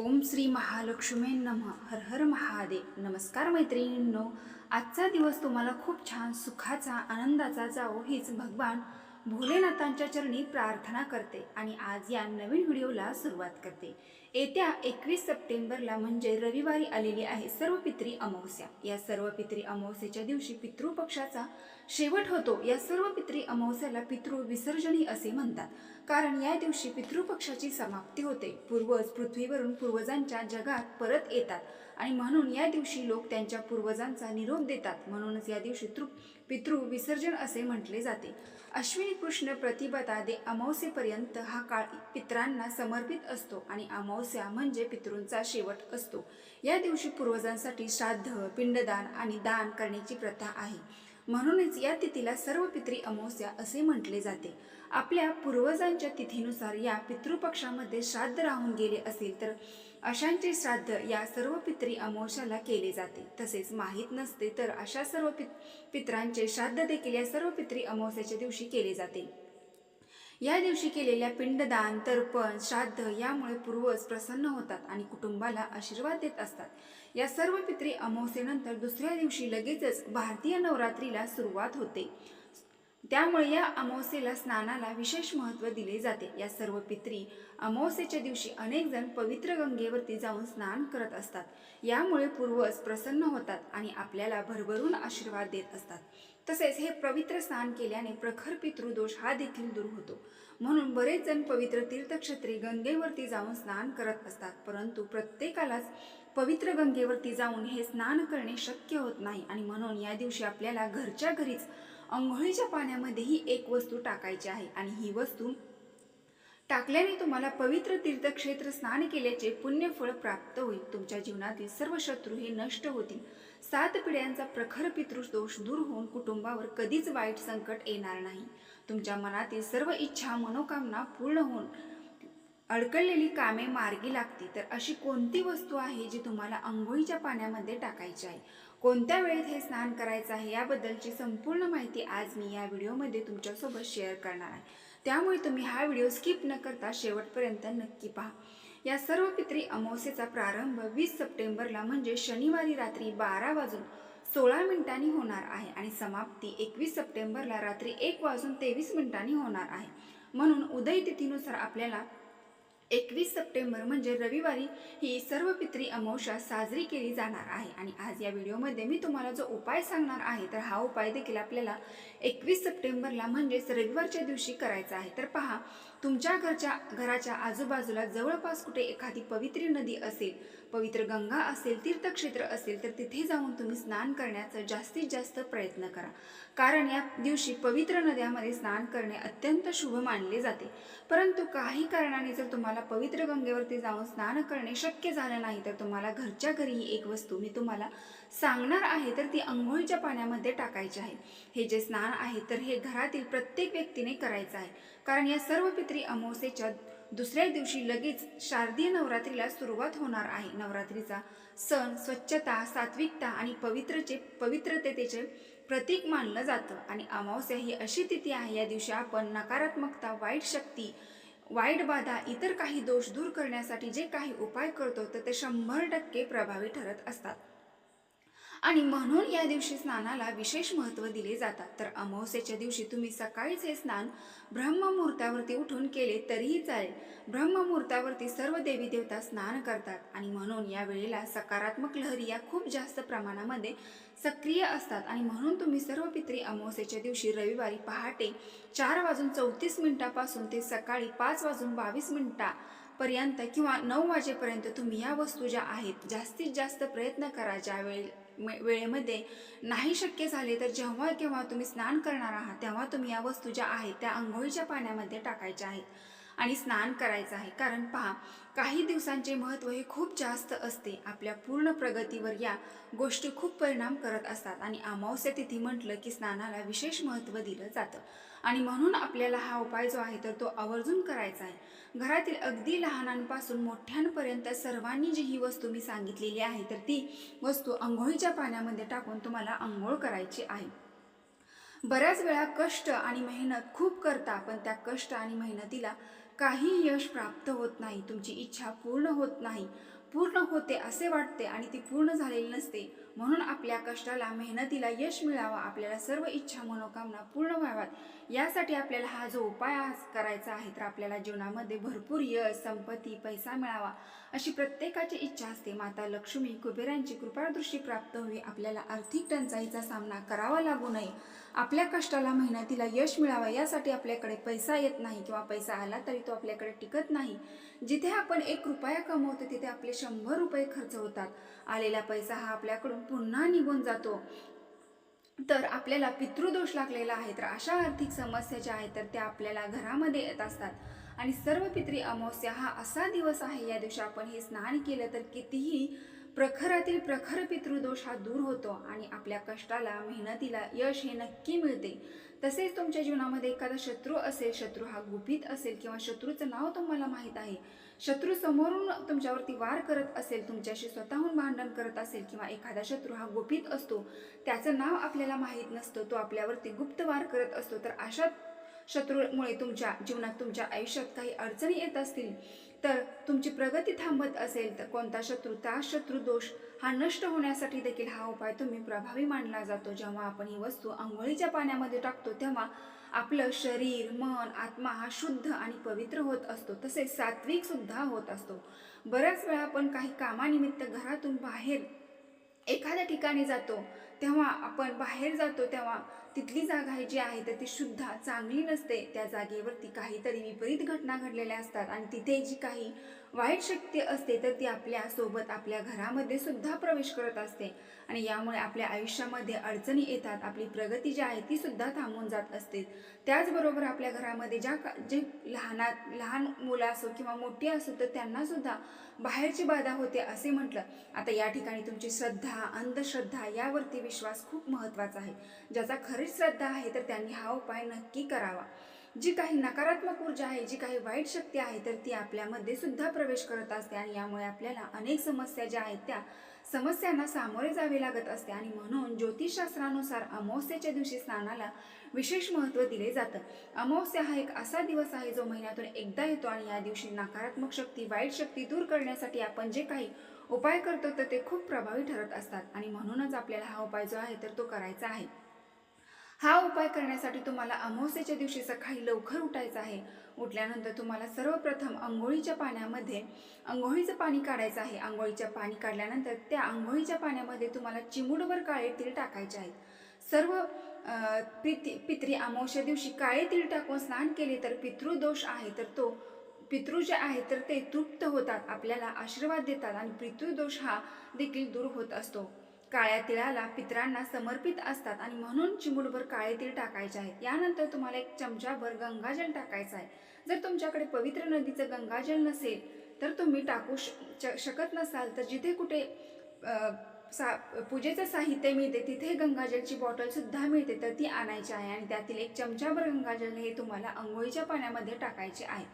ओम श्री महालक्ष्मी नम. हर हर महादेव. नमस्कार मैत्रिणींनो. आजचा दिवस तुम्हाला खूप छान सुखाचा आनंदाचा जावो हीच भगवान भोलेनाथांच्या चरणी प्रार्थना करते आणि आज या नवीन व्हिडिओला सुरुवात करते. येत्या एकवीस सप्टेंबरला म्हणजे रविवारी आलेली आहे सर्व पित्री अमावस्या. या सर्व पित्री अमावस्येच्या दिवशी पितृपक्षाचा शेवट होतो. या सर्व पित्री अमावस्याला पितृ विसर्जनी असे म्हणतात. कारण या दिवशी पितृपक्षाची समाप्ती होते. पूर्वज पृथ्वीवरून पूर्वजांच्या जगात परत येतात आणि म्हणून या दिवशी लोक त्यांच्या पूर्वजांचा निरोप देतात. म्हणूनच या दिवशी तृ पितृ विसर्जन असे म्हटले जाते. अश्विनी कृष्ण प्रतिपदा दे अमावस्येपर्यंत हा काळ पित्रांना समर्पित असतो आणि अमावस्या म्हणजे पितृंचा शेवट असतो. या दिवशी पूर्वजांसाठी श्राद्ध पिंडदान आणि दान करण्याची प्रथा आहे. म्हणूनच या तिथीला सर्व पित्री अमावस्या असे म्हटले जाते. आपल्या पूर्वजांच्या तिथीनुसार या पितृपक्षामध्ये श्राद्ध राहून गेले असेल तर अशांचे श्राद्ध या सर्व पित्री अमावस्याला केले जाते. तसेच माहीत नसते तर अशा सर्व पित पित्रांचे श्राद्ध देखील या सर्व पित्री अमावस्याच्या दिवशी केले जाते. या दिवशी केलेल्या पिंडदान तर्पण श्राद्ध यामुळे पूर्वज प्रसन्न होतात आणि कुटुंबाला आशीर्वाद देत असतात. या सर्व पित्री अमावस्येनंतर दुसऱ्या दिवशी लगेचच भारतीय नवरात्रीला सुरुवात होते. त्यामुळे या अमावस्येला स्नानाला विशेष महत्त्व दिले जाते. या सर्व पित्री अमावस्येच्या दिवशी अनेक जण पवित्र गंगेवरती जाऊन स्नान करत असतात. यामुळे पूर्वज प्रसन्न होतात आणि आपल्याला भरभरून आशीर्वाद देत असतात. तसेच हे पवित्र स्नान केल्याने प्रखर पितृदोष हा देखील दूर होतो. म्हणून बरेच जण पवित्र तीर्थक्षेत्री गंगेवरती जाऊन स्नान करत असतात परंतु प्रत्येकालाच पवित्र गंगेवरती जाऊन हे स्नान करणे शक्य होत नाही आणि म्हणून या दिवशी आपल्याला घरच्या घरीच अंघोळीच्या पाण्यामध्ये ही एक वस्तू टाकायची आहे आणि ही वस्तू टाकल्याने तुम्हाला पवित्र तीर्थक्षेत्र स्नान केल्याचे पुण्यफळ प्राप्त होईल. तुमच्या जीवनातील सर्व शत्रू हे नष्ट होतील. सात पिढ्यांचा प्रखर पितृदोष दूर होऊन कुटुंबावर कधीच वाईट संकट येणार नाही. तुमच्या मनातील सर्व इच्छा मनोकामना पूर्ण होऊन अडकळलेली कामे मार्गी लागतील. तर अशी कोणती वस्तू आहे जी तुम्हाला आंघोळीच्या पाण्यामध्ये टाकायची आहे? कोणत्या वेळेत हे स्नान करायचं आहे याबद्दलची संपूर्ण माहिती आज मी या व्हिडिओमध्ये तुमच्यासोबत शेअर करणार आहे. त्यामुळे तुम्ही हा व्हिडिओ स्किप न करता शेवटपर्यंत नक्की पहा. या सर्व पित्री अमावस्येचा प्रारंभ वीस सप्टेंबरला म्हणजे शनिवारी रात्री बारा वाजून सोळा मिनिटांनी होणार आहे आणि समाप्ती एकवीस सप्टेंबरला रात्री एक वाजून तेवीस मिनिटांनी होणार आहे. म्हणून उदय तिथीनुसार आपल्याला एकवीस सप्टेंबर म्हणजे रविवारी ही सर्व पित्री अमावस्या साजरी केली जाणार आहे. आणि आज या व्हिडिओमध्ये मी तुम्हाला जो उपाय सांगणार आहे तर हा उपाय देखील आपल्याला एकवीस सप्टेंबरला म्हणजेच रविवारच्या दिवशी करायचा आहे. तर पहा तुमच्या घरच्या घराच्या आजूबाजूला जवळपास कुठे एखादी पवित्री नदी असेल पवित्र गंगा असेल तीर्थक्षेत्र असेल तर तिथे जाऊन तुम्ही स्नान करण्याचा जास्तीत जास्त प्रयत्न करा. कारण या दिवशी पवित्र नद्यामध्ये स्नान करणे अत्यंत शुभ मानले जाते. परंतु काही कारणाने जर तुम्हाला पवित्र गंगेवरती जाऊन स्नान करणे शक्य झालं नाही तर तुम्हाला घरच्या घरीही एक वस्तू मी तुम्हाला सांगणार आहे तर ती अंघोळीच्या पाण्यामध्ये टाकायची आहे. हे जे स्नान आहे तर हे घरातील प्रत्येक व्यक्तीने करायचं आहे. कारण या सर्व पित्री अमावस्येच्या दुसऱ्या दिवशी लगेच शारदीय नवरात्रीला सुरुवात होणार आहे. नवरात्रीचा सण स्वच्छता सात्विकता आणि पवित्रचे पवित्रतेचे प्रतीक मानलं जातं. आणि अमावस्या ही अशी तिथी आहे या दिवशी आपण नकारात्मकता वाईट शक्ती वाईट बाधा इतर काही दोष दूर करण्यासाठी जे काही उपाय करतो तर ते शंभर टक्के प्रभावी ठरत असतात. आणि म्हणून या दिवशी स्नानाला विशेष महत्त्व दिले जातात. तर अमावस्येच्या दिवशी तुम्ही सकाळीच हे स्नान ब्रह्ममुहूर्तावरती उठून केले तरीही चालेल. ब्रह्ममुहूर्तावरती सर्व देवी देवता स्नान करतात आणि म्हणून या वेळेला सकारात्मक लहरी या खूप जास्त प्रमाणामध्ये सक्रिय असतात. आणि म्हणून तुम्ही सर्व पित्री अमावस्येच्या दिवशी रविवारी पहाटे चार वाजून चौतीस मिनिटापासून ते सकाळी पाच वाजून बावीस मिनिटा पर्यंत किंवा नऊ वाजेपर्यंत तुम्ही या वस्तू ज्या आहेत जास्तीत जास्त प्रयत्न करा ज्यावेळी वेळेमध्ये नाही शक्य झाले तर जेव्हा केव्हा तुम्ही स्नान करणार आहात तेव्हा तुम्ही या वस्तू ज्या आहेत त्या आंघोळीच्या पाण्यामध्ये टाकायच्या आहेत आणि स्नान करायचं आहे. कारण पहा काही दिवसांचे महत्त्व हे खूप जास्त असते. आपल्या पूर्ण प्रगतीवर या गोष्टी खूप परिणाम करत असतात. आणि अमावस्या तिथी म्हटलं की स्नानाला विशेष महत्त्व दिलं जातं. आणि म्हणून आपल्याला हा उपाय जो आहे तर तो आवर्जून करायचा आहे. घरातील अगदी लहानांपासून मोठ्यांपर्यंत सर्वांनी जी ही वस्तू मी सांगितलेली आहे तर ती वस्तू आंघोळीच्या पाण्यामध्ये टाकून तुम्हाला आंघोळ करायची आहे. बऱ्याच वेळा कष्ट आणि मेहनत खूप करता पण त्या कष्ट आणि मेहनतीला काही यश प्राप्त होत नाही तुमची इच्छा पूर्ण होत नाही. पूर्ण होते असे वाटते आणि ती पूर्ण झालेली नसते. म्हणून आपल्या कष्टाला मेहनतीला यश मिळावं आपल्याला सर्व इच्छा मनोकामना पूर्ण व्हाव्यात. यासाठी आपल्याला हा जो उपाय करायचा आहे तर आपल्याला जीवनामध्ये भरपूर यश संपत्ती पैसा मिळावा अशी प्रत्येकाची इच्छा असते. माता लक्ष्मी कुबेरांची कृपादृष्टी प्राप्त व्हावी आपल्याला आर्थिक टंचाईचा सामना करावा लागू नये. आपल्या कष्टाला मेहनतीला यश मिळावं यासाठी आपल्याकडे पैसा येत नाही किंवा पैसा आला तरी तो आपल्याकडे टिकत नाही. जिथे आपण एक रुपया कमवतो तिथे आपले शंभर रुपये खर्च होतात. आलेला पैसा हा आपल्याकडून पुन्हा निघून जातो. तर आपल्याला पितृदोष लागलेला आहे तर अशा आर्थिक समस्या ज्या आहेत तर त्या आपल्याला घरामध्ये येत असतात. आणि सर्व पित्री अमावस्या हा असा दिवस आहे या दिवशी आपण हे स्नान केलं तर कितीही प्रखरातील प्रखर पितृदोष हा दूर होतो आणि आपल्या कष्टाला मेहनतीला यश हे नक्की मिळते. तसेच तुमच्या जीवनामध्ये एखादा शत्रू असेल शत्रू हा गुपित असेल किंवा शत्रूचं नाव तुम्हाला माहीत आहे शत्रू समोरून तुमच्यावरती वार करत असेल तुमच्याशी स्वतःहून भांडण करत असेल किंवा एखादा शत्रू हा गोपित असतो त्याचं नाव आपल्याला माहीत नसतं तो आपल्यावरती गुप्त वार करत असतो तर अशा शत्रूमुळे तुमच्या जीवनात तुमच्या आयुष्यात काही अडचणी येत असतील तर तुमची प्रगती थांबत असेल तर कोणता शत्रू त्या शत्रू दोष हा नष्ट होण्यासाठी देखील हा उपाय तुम्ही प्रभावी मानला जातो. जेव्हा आपण ही वस्तू आंघोळीच्या पाण्यामध्ये टाकतो तेव्हा आपलं शरीर मन आत्मा हा शुद्ध आणि पवित्र होत असतो. तसेच सात्विक सुद्धा होत असतो. बऱ्याच वेळा आपण काही कामानिमित्त घरातून बाहेर एखाद्या ठिकाणी जातो तेव्हा आपण बाहेर जातो तेव्हा तिथली जागा आहे जी आहे तर ती शुद्ध चांगली नसते. त्या जागेवरती काहीतरी विपरीत घटना घडलेल्या असतात आणि तिथे जी काही वाईट शक्ती असते तर ती आपल्यासोबत आपल्या घरामध्ये सुद्धा प्रवेश करत असते. आणि यामुळे आपल्या आयुष्यामध्ये अडचणी येतात आपली प्रगती जी आहे ती सुद्धा थांबून जात असते. त्याचबरोबर आपल्या घरामध्ये ज्या का जे लहानात लहान मुलं असो किंवा मोठी असो तर त्यांना सुद्धा बाहेरची बाधा होते असे म्हटलं. आता या ठिकाणी तुमची श्रद्धा अंधश्रद्धा यावरती विश्वास खूप महत्त्वाचा आहे. ज्याचा खरीच श्रद्धा आहे तर त्यांनी हा उपाय नक्की करावा. जी काही नकारात्मक ऊर्जा आहे जी काही वाईट शक्ती आहे तर ती आपल्यामध्ये सुद्धा प्रवेश करत असते आणि यामुळे आपल्याला अनेक समस्या ज्या आहेत त्या समस्यांना सामोरे जावे लागत असते. आणि म्हणून ज्योतिषशास्त्रानुसार अमावस्याच्या दिवशी स्नानाला विशेष महत्त्व दिले जातं. अमावस्या हा एक असा दिवस आहे जो महिन्यातून एकदा येतो आणि या दिवशी नकारात्मक शक्ती वाईट शक्ती दूर करण्यासाठी आपण जे काही उपाय करतो तर ते खूप प्रभावी ठरत असतात. आणि म्हणूनच आपल्याला हा उपाय जो आहे तर तो करायचा आहे. हा उपाय करण्यासाठी तुम्हाला अमावस्येच्या दिवशी सकाळी लवकर उठायचं आहे. उठल्यानंतर तुम्हाला सर्वप्रथम आंघोळीच्या पाण्यामध्ये आंघोळीचं पाणी काढायचं आहे. आंघोळीच्या पाणी काढल्यानंतर त्या आंघोळीच्या पाण्यामध्ये तुम्हाला चिमूडभर काळे तीळ टाकायचे आहेत. सर्व पिती पित्री अमावस्या दिवशी काळे तीळ टाकून स्नान केले तर पितृदोष आहे तर तो पितृ जे आहे तर ते तृप्त होतात आपल्याला आशीर्वाद देतात आणि पितृदोष हा देखील दूर होत असतो. काळ्या तिळाला पितरांना समर्पित असतात आणि म्हणून चिमूटभर काळे तीळ टाकायचे आहेत. यानंतर तुम्हाला एक चमचाभर गंगाजल टाकायचं आहे. जर तुमच्याकडे पवित्र नदीचं गंगाजल नसेल तर तुम्ही टाकू श शकत नसाल तर जिथे कुठे सा पूजेचं साहित्य मिळते तिथे गंगाजलची बॉटलसुद्धा मिळते तर ती आणायची आहे. आणि त्यातील एक चमचाभर गंगाजल हे तुम्हाला आंघोळीच्या पाण्यामध्ये टाकायचे आहे.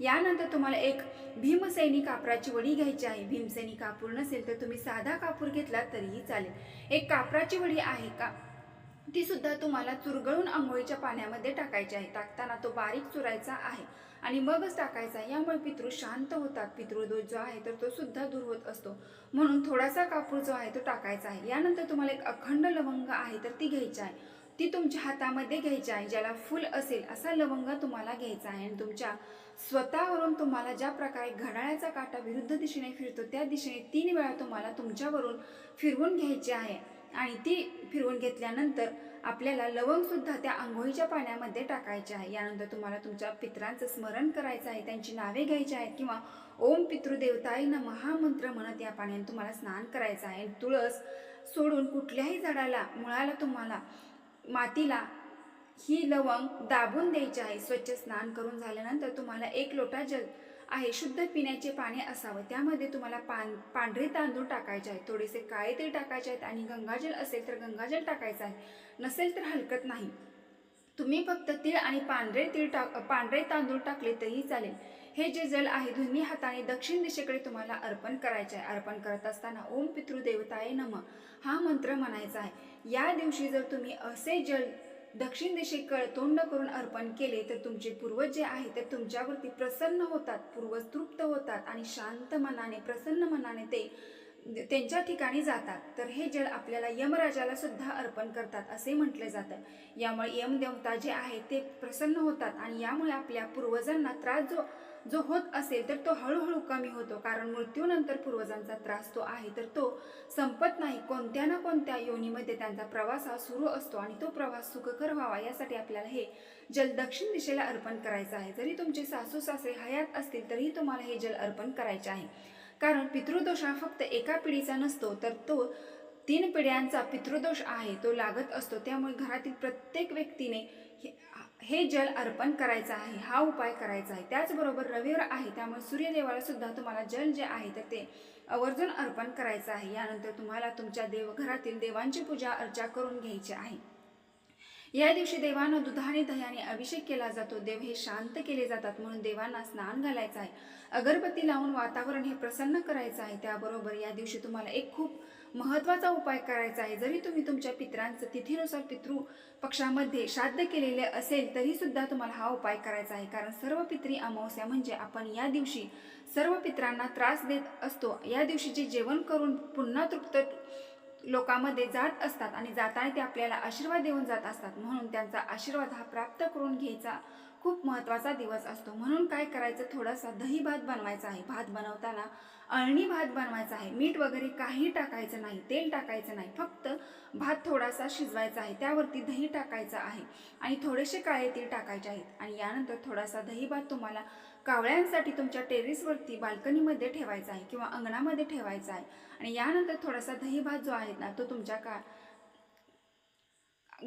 यानंतर तुम्हाला एक भीमसैनी कापराची वडी घ्यायची आहे. भीमसैनी कापूर नसेल तर तुम्ही साधा कापूर घेतला तरीही चालेल. एक कापराची वडी आहे का? ती सुद्धा तुम्हाला चुरगळून आंघोळीच्या पाण्यामध्ये टाकायची आहे. टाकताना तो बारीक चुरायचा आहे आणि मगच टाकायचा यामुळे पितृ शांत होतात. पितृदोष जो आहे तर तो सुद्धा दूर होत असतो. म्हणून थोडासा कापूर जो आहे तो टाकायचा आहे. यानंतर तुम्हाला एक अखंड लवंग आहे तर ती घ्यायची आहे. ती तुमच्या हातामध्ये घ्यायची आहे ज्याला फुल असेल असा लवंग तुम्हाला घ्यायचा आहे. आणि तुमच्या स्वतःवरून तुम्हाला ज्या प्रकारे घड्याळाचा काटा विरुद्ध दिशेने फिरतो त्या दिशेने तीन वेळा तुम्हाला तुमच्यावरून फिरवून घ्यायची आहे. आणि ती फिरवून घेतल्यानंतर आपल्याला लवंगसुद्धा त्या आंघोळीच्या पाण्यामध्ये टाकायचे आहे. यानंतर तुम्हाला तुमच्या पित्रांचं स्मरण करायचं आहे त्यांची नावे घ्यायची आहेत किंवा ओम पितृदेवताई न महामंत्र म्हणत या पाण्याने तुम्हाला स्नान करायचं आहे. तुळस सोडून कुठल्याही झाडाला मुळाला तुम्हाला मातीला ही लवंग दाबून द्यायची आहे. स्वच्छ स्नान करून झाल्यानंतर तुम्हाला एक लोटा जल आहे शुद्ध पिण्याचे पाणी असावं. त्यामध्ये तुम्हाला पान पांढरे तांदूळ टाकायचे आहेत. थोडेसे काळे तेल टाकायचे आहेत आणि गंगाजल असेल तर गंगाजल टाकायचं आहे. नसेल तर हलकत नाही. तुम्ही फक्त तीळ आणि पांढरे तीळ टाक पांढरे तांदूळ टाकले तरीही चालेल. हे जे जल आहे दोन्ही हाताने दक्षिण दिशेकडे तुम्हाला अर्पण करायचे आहे अर्पण करत असताना ओम पितृदेवताय नम. हा मंत्र म्हणायचा आहे. या दिवशी जर तुम्ही असे जल दक्षिण दिशेकडे तोंड करून अर्पण केले तर तुमचे पूर्वज जे आहे ते तुमच्यावरती प्रसन्न होतात पूर्वज तृप्त होतात आणि शांत मनाने प्रसन्न मनाने ते त्यांच्या ठिकाणी जातात. तर हे जल आपल्याला यमराजाला सुद्धा अर्पण करतात असे म्हटले जातं. यामुळे यमदेवता जे आहे ते प्रसन्न होतात आणि यामुळे आपल्या पूर्वजांना त्रास जो जो होत असेल तर तो हळूहळू कमी होतो. कारण मृत्यूनंतर पूर्वजांचा त्रास तो आहे तर तो संपत नाही. कोणत्या ना कोणत्या योनीमध्ये त्यांचा प्रवास हा सुरू असतो आणि तो प्रवास सुखकर व्हावा यासाठी आपल्याला हे जल दक्षिण दिशेला अर्पण करायचं आहे. जरी तुमचे सासू सासरे हयात असतील तरीही तुम्हाला हे जल अर्पण करायचे आहे. कारण पितृदोष हा फक्त एका पिढीचा नसतो तर तो तीन पिढ्यांचा पितृदोष आहे तो लागत असतो. त्यामुळे घरातील प्रत्येक व्यक्तीने हे- हे जल अर्पण करायचं आहे हा उपाय करायचा आहे. त्याचबरोबर रविवार आहे त्यामुळे सूर्यदेवाला सुद्धा तुम्हाला जल जे आहे तर ते आवर्जून अर्पण करायचं आहे. यानंतर तुम्हाला तुमच्या देव घरातील देवांची पूजा अर्चा करून घ्यायची आहे. या दिवशी देवांना दुधाने दह्याने अभिषेक केला जातो. देव हे शांत केले जातात म्हणून देवांना स्नान घालायचं आहे. अगरबत्ती लावून वातावरण हे प्रसन्न करायचं आहे. त्याबरोबर या दिवशी तुम्हाला एक खूप महत्त्वाचा उपाय करायचा आहे. जरी तुम्ही तुमच्या पित्रांचं तिथीनुसार पितृ पक्षामध्ये श्राद्ध केलेले असेल तरी सुद्धा तुम्हाला हा उपाय करायचा आहे. कारण सर्व पित्री अमावस्या म्हणजे आपण या दिवशी सर्व पित्रांना त्रास देत असतो. या दिवशीचे जेवण करून पुन्हा तृप्त लोकांमध्ये जात असतात आणि जाताना ते आपल्याला आशीर्वाद देऊन जात असतात. म्हणून त्यांचा आशीर्वाद हा प्राप्त करून घ्यायचा खूप महत्त्वाचा दिवस असतो. म्हणून काय करायचं? थोडासा दही भात बनवायचा आहे. भात बनवताना अळणी भात बनवायचा आहे. मीठ वगैरे काही टाकायचं नाही. तेल टाकायचं नाही. फक्त भात थोडासा शिजवायचा आहे. त्यावरती दही टाकायचं आहे. आणि थोडेसे काळे तीळ टाकायचे आहेत. आणि यानंतर थोडासा दही भात तुम्हाला कावळ्यांसाठी तुमच्या टेरेसवरती बाल्कनीमध्ये ठेवायचा आहे किंवा अंगणामध्ये ठेवायचा आहे. आणि यानंतर थोडासा दही भात जो आहे ना तो तुमच्या का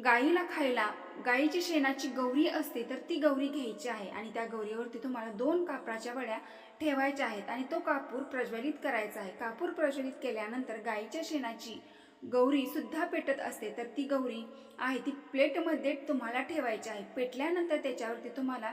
गाईला खायला गाईची शेणाची गौरी असते तर ती गौरी घ्यायची आहे आणि त्या गौरीवरती तुम्हाला दोन कापराच्या वड्या ठेवायच्या आहेत आणि तो कापूर प्रज्वलित करायचा आहे. कापूर प्रज्वलित केल्यानंतर गाईच्या शेणाची गौरी सुद्धा पेटत असते. तर ती गौरी आहे ती प्लेटमध्ये तुम्हाला ठेवायची आहे. पेटल्यानंतर त्याच्यावरती तुम्हाला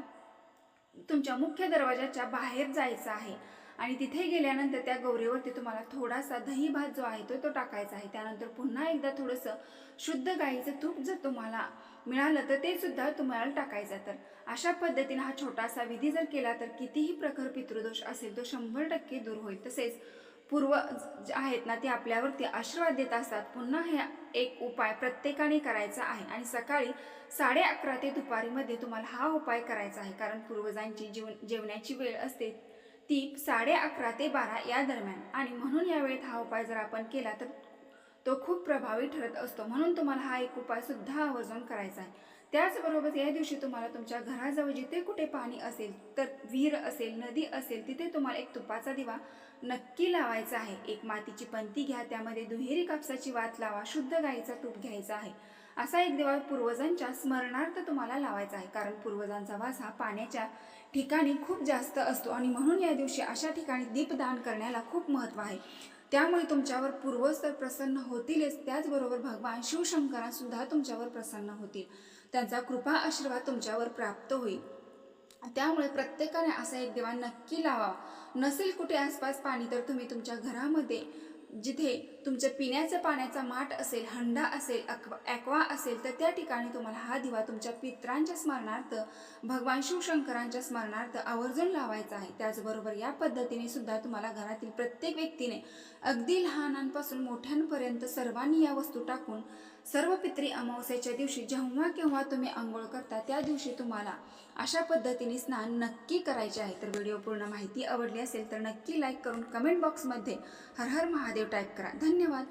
तुमच्या मुख्य दरवाजाच्या बाहेर जायचं आहे. आणि तिथे गेल्यानंतर त्या गौरीवरती तुम्हाला थोडासा दही भात जो आहे तो तो टाकायचा आहे. त्यानंतर पुन्हा एकदा थोडंसं शुद्ध गाईचं तूप जर तुम्हाला मिळालं तर ते सुद्धा तुम्हाला टाकायचं. तर अशा पद्धतीने हा छोटासा विधी जर केला तर कितीही प्रखर पितृदोष असेल तो शंभर टक्के दूर होईल. तसेच पूर्व आहेत ना ते आपल्यावरती आशीर्वाद देत असतात. पुन्हा हे एक उपाय प्रत्येकाने करायचा आहे. आणि सकाळी साडे अकरा ते दुपारीमध्ये तुम्हाला हा उपाय करायचा आहे. कारण पूर्वजांची जीवन जेवण्याची वेळ असते ती साडे अकरा ते बारा या दरम्यान. आणि म्हणून या वेळेत हा उपाय जर आपण केला तर तो खूप प्रभावी ठरत असतो. म्हणून तुम्हाला हा एक उपाय सुद्धा आवर्जून करायचा आहे. त्याचबरोबर या दिवशी तुम्हाला तुमच्या घराजवळ जिथे कुठे पाणी असेल तर विहीर असेल नदी असेल तिथे तुम्हाला एक तुपाचा दिवा नक्की लावायचा आहे. एक मातीची पंती घ्या त्यामध्ये दुहेरी कापसाची वात लावा शुद्ध गाईचा तूप घ्यायचा आहे. असा एक दिवा पूर्वजांच्या स्मरणार्थ तुम्हाला लावायचा आहे. कारण पूर्वजांचा वास हा पाण्याच्या ठिकाणी खूप जास्त असतो आणि म्हणून या दिवशी अशा ठिकाणी दीपदान करण्याला खूप महत्त्व आहे. त्यामुळे तुमच्यावर पूर्वज तर प्रसन्न होतीलच त्याचबरोबर भगवान शिवशंकरांसुद्धा तुमच्यावर प्रसन्न होतील. त्यांचा कृपा आशीर्वाद तुमच्यावर प्राप्त होईल. त्यामुळे प्रत्येकाने असा एक दिवा नक्की लावा नसेल कुठे आसपास पाणी तर तुम्ही तुमच्या घरामध्ये जिथे तुमच्या पिण्याचं पाण्याचा माठ असेल हंडा असेल अक्वा ॲक्वा असेल तर त्या ठिकाणी तुम्हाला हा दिवा तुमच्या पित्रांच्या स्मरणार्थ भगवान शिवशंकरांच्या स्मरणार्थ आवर्जून लावायचा आहे. त्याचबरोबर या पद्धतीने सुद्धा तुम्हाला घरातील प्रत्येक व्यक्तीने अगदी लहानांपासून मोठ्यांपर्यंत सर्वांनी या वस्तू टाकून सर्व पित्री अमावस्याच्या दिवशी जेव्हा केव्हा तुम्ही आंघोळ करता त्या दिवशी तुम्हाला अशा पद्धतीने स्नान नक्की करायचे आहे. तर व्हिडिओ पूर्ण माहिती आवडली असेल तर नक्की लाईक करून कमेंट बॉक्समध्ये हर हर महादेव टाईप करा. धन्यवाद.